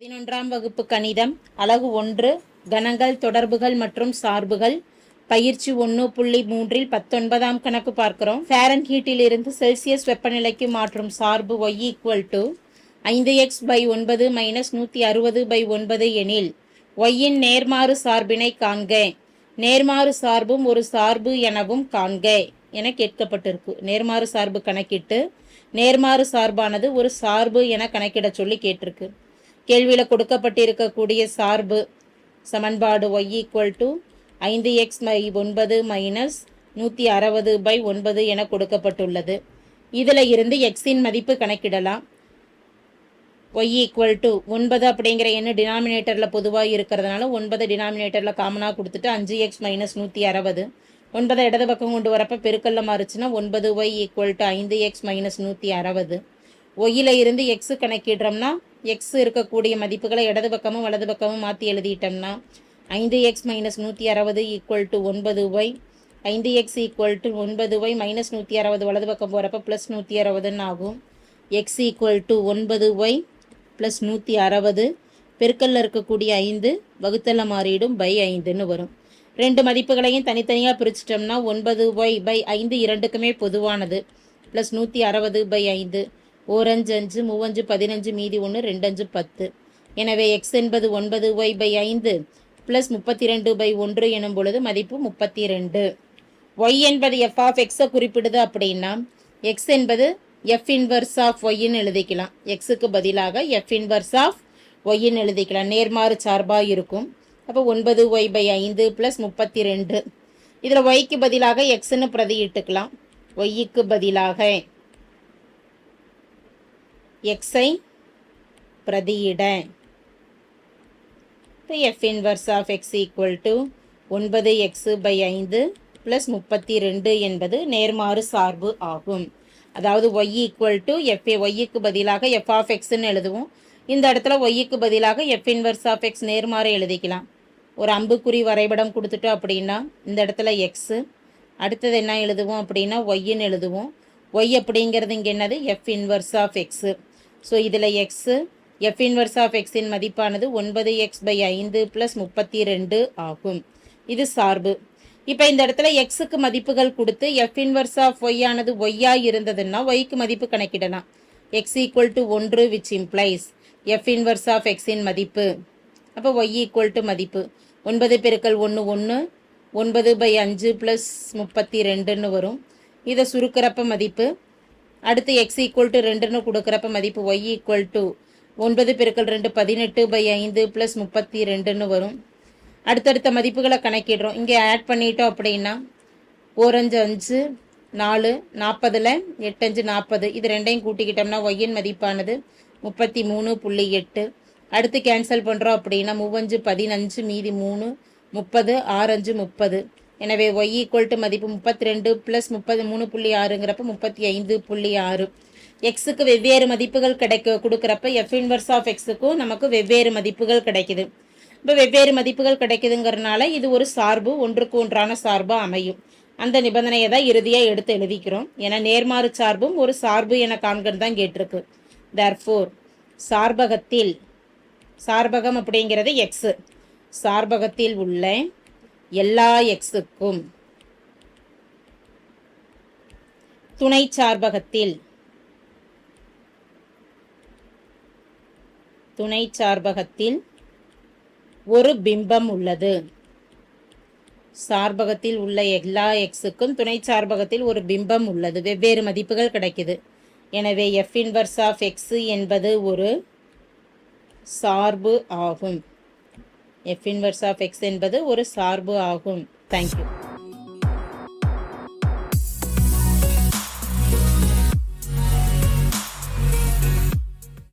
பதினொன்றாம் வகுப்பு கணிதம் அலகு ஒன்று கணங்கள் தொடர்புகள் மற்றும் சார்புகள். பயிற்சி ஒன்று புள்ளி மூன்றில் பத்தொன்பதாம் கணக்கு பார்க்கிறோம். ஃபேரன் ஹீட்டிலிருந்து செல்சியஸ் வெப்பநிலைக்கு மாற்றும் சார்பு ஒய் ஈக்குவல் டு ஐந்து எக்ஸ் பை ஒன்பது மைனஸ் நூற்றி அறுபது பை ஒன்பது எனில் ஒய்யின் நேர்மாறு சார்பினை காண்க. நேர்மாறு சார்பும் ஒரு சார்பு எனவும் காண்க என கேட்கப்பட்டிருக்கு. நேர்மாறு சார்பு கணக்கிட்டு நேர்மாறு சார்பானது ஒரு சார்பு என கணக்கிட சொல்லி கேட்டிருக்கு. கேள்வியில் கொடுக்கப்பட்டிருக்கக்கூடிய சார்பு சமன்பாடு ஒய் ஈக்குவல் டு ஐந்து எக்ஸ் பை ஒன்பது மைனஸ் நூற்றி அறுபது பை ஒன்பது என கொடுக்கப்பட்டுள்ளது. இதில் இருந்து எக்ஸின் மதிப்பு கணக்கிடலாம். ஒய் ஈக்குவல் டு ஒன்பது அப்படிங்கிற எண்ணு டினாமினேட்டரில் பொதுவாக இருக்கிறதுனால ஒன்பது டினாமினேட்டரில் காமனாக கொடுத்துட்டு அஞ்சு எக்ஸ் மைனஸ் நூற்றி அறுபது. ஒன்பதை இடது பக்கம் கொண்டு வரப்போ பெருக்கல்ல மாறுச்சுன்னா ஒன்பது ஒய் ஈக்குவல் டு ஐந்து எக்ஸ் மைனஸ் நூற்றி அறுபது. ஒயில இருந்து எக்ஸு கணக்கிடுறோம்னா எக்ஸ் இருக்கக்கூடிய மதிப்புகளை இடது பக்கமும் வலது பக்கமும் மாற்றி எழுதிட்டோம்னா ஐந்து எக்ஸ் மைனஸ் நூற்றி அறுபது ஈக்குவல் டு ஒன்பது ஒய் ஐந்து எக்ஸ் ஈக்குவல் டு ஒன்பது ஒய் மைனஸ் நூற்றி அறுபது வலது பக்கம் போகிறப்ப ப்ளஸ் நூற்றி அறுபதுன்னு ஆகும். எக்ஸ் ஈக்குவல் டு ஒன்பது ஒய் ப்ளஸ் நூற்றி அறுபது பெருக்கல்ல இருக்கக்கூடிய ஐந்து வகுத்தல மாறிடும் பை ஐந்துன்னு வரும். ரெண்டு மதிப்புகளையும் தனித்தனியாக பிரிச்சிட்டோம்னா ஒன்பது ஒய் பை ஐந்து இரண்டுக்குமே பொதுவானது. ப்ளஸ் நூற்றி அறுபது பை ஐந்து. ஓரஞ்சு அஞ்சு மூவஞ்சு பதினஞ்சு மீதி ஒன்று ரெண்டஞ்சு பத்து. எனவே எக்ஸ் என்பது ஒன்பது ஒய் பை ஐந்து ப்ளஸ் முப்பத்தி ரெண்டு பை ஒன்று எனும் பொழுது மதிப்பு முப்பத்தி ரெண்டு ஒய் என்பது எஃப் ஆஃப் எக்ஸை குறிப்பிடுது அப்படின்னா எக்ஸ் என்பது எஃப் இன்வர்ஸ் ஆஃப் ஒய்ன்னு எழுதிக்கலாம். எக்ஸுக்கு பதிலாக எஃப் இன்வர்ஸ் ஆஃப் ஒய்ன்னு எழுதிக்கலாம். நேர்மாறு சார்பாக இருக்கும். அப்போ ஒன்பது ஒய் பை ஐந்து ப்ளஸ் முப்பத்தி ரெண்டு இதில் ஒய்க்கு பதிலாக எக்ஸ்ன்னு பிரதியிட்டுக்கலாம் ஒய்க்கு பதிலாக எக்ஸை பிரதியிட. இப்போ f inverse of x equal to ஒன்பது எக்ஸு பை ஐந்து ப்ளஸ் முப்பத்தி ரெண்டு என்பது நேர்மாறு சார்பு ஆகும். அதாவது ஒய் ஈக்குவல் டு எஃப்ஏ ஒய்க்கு பதிலாக எஃப் ஆஃப் எக்ஸ்ன்னு எழுதுவோம். இந்த இடத்துல ஒய்க்கு பதிலாக எஃப் இன்வர்ஸ் ஆஃப் எக்ஸ் நேர்மாறு எழுதிக்கலாம். ஒரு அம்புக்குறி வரைபடம் கொடுத்துட்டோம் அப்படின்னா இந்த இடத்துல எக்ஸு அடுத்தது என்ன எழுதுவோம் அப்படின்னா ஒய்ன்னு எழுதுவோம். ஒய் அப்படிங்கிறது இங்கே என்னது? F inverse of x so இதில் எக்ஸு எஃப் இன்வர்ஸ் ஆஃப் எக்ஸின் மதிப்பானது ஒன்பது எக்ஸ் பை ஐந்து ப்ளஸ் முப்பத்தி ரெண்டு ஆகும். இது சார்பு. இப்போ இந்த இடத்துல எக்ஸுக்கு மதிப்புகள் கொடுத்து எஃப் இன்வர்ஸ் ஆஃப் ஒய் ஆனது ஒய்யா இருந்ததுன்னா ஒய்க்கு மதிப்பு கணக்கிடலாம். எக்ஸ் ஈக்குவல் டு ஒன்று which implies f inverse of எக்ஸின் மதிப்பு. அப்போ ஒய் ஈக்குவல் டு மதிப்பு. ஒன்பது பெருக்கல் ஒன்று ஒன்று ஒன்பது பை அஞ்சு ப்ளஸ் முப்பத்தி ரெண்டுன்னு வரும். இதை சுருக்கிறப்ப மதிப்பு அடுத்து எக்ஸ் ஈக்குவல் டு ரெண்டுன்னு கொடுக்குறப்ப மதிப்பு ஒய் ஈக்குவல் டு ஒன்பது பெருக்கல் ரெண்டு பதினெட்டு பை ஐந்து ப்ளஸ் முப்பத்தி ரெண்டுன்னு வரும். அடுத்தடுத்த மதிப்புகளை கணக்கிடுறோம். இங்கே ஆட் பண்ணிட்டோம் அப்படின்னா ஓரஞ்சு அஞ்சு நாலு நாற்பதில் எட்டஞ்சு நாற்பது. இது ரெண்டையும் கூட்டிக்கிட்டோம்னா ஒய்யின் மதிப்பானது முப்பத்தி மூணு புள்ளி எட்டு. அடுத்து கேன்சல் பண்ணுறோம் அப்படின்னா மூவஞ்சு பதினஞ்சு மீதி மூணு முப்பது ஆறஞ்சு முப்பது. எனவே ஒய் ஈக்குவல் டு மதிப்பு முப்பத்தி ரெண்டு ப்ளஸ் முப்பது மூணு புள்ளி ஆறுங்கிறப்ப முப்பத்தி ஐந்து புள்ளி ஆறு. எக்ஸுக்கு வெவ்வேறு மதிப்புகள் கிடைக்க கொடுக்குறப்ப எஃப் இன்வர்ஸ் ஆஃப் எக்ஸுக்கும் நமக்கு வெவ்வேறு மதிப்புகள் கிடைக்குது. இப்போ வெவ்வேறு மதிப்புகள் கிடைக்குதுங்கிறனால இது ஒரு சார்பு ஒன்றுக்கு ஒன்றான சார்பாக அமையும். அந்த நிபந்தனையை தான் இறுதியாக எடுத்து எழுதிக்கிறோம். ஏன்னா நேர்மாறு சார்பும் ஒரு சார்பு என காண்கன்னு தான் கேட்டிருக்கு. தர்ஃபோர் சார்பகத்தில் சார்பகம் அப்படிங்கிறது எக்ஸு சார்பகத்தில் உள்ள எல்லா எக்ஸுக்கும். துணை சார்பகத்தில். துணை சார்பகத்தில் ஒரு பிம்பம் உள்ளது. சார்பகத்தில் உள்ள எல்லா எக்ஸுக்கும் துணை சார்பகத்தில் ஒரு பிம்பம் உள்ளது. வெவ்வேறு மதிப்புகள் கிடைக்குது. எனவே எஃப் இன்வர்ஸ் ஆஃப் எக்ஸு என்பது ஒரு சார்பு ஆகும். எஃப் இன்வர்ஸ் ஆஃப் எக்ஸ் என்பது ஒரு சார்பு ஆகும். தேங்க்யூ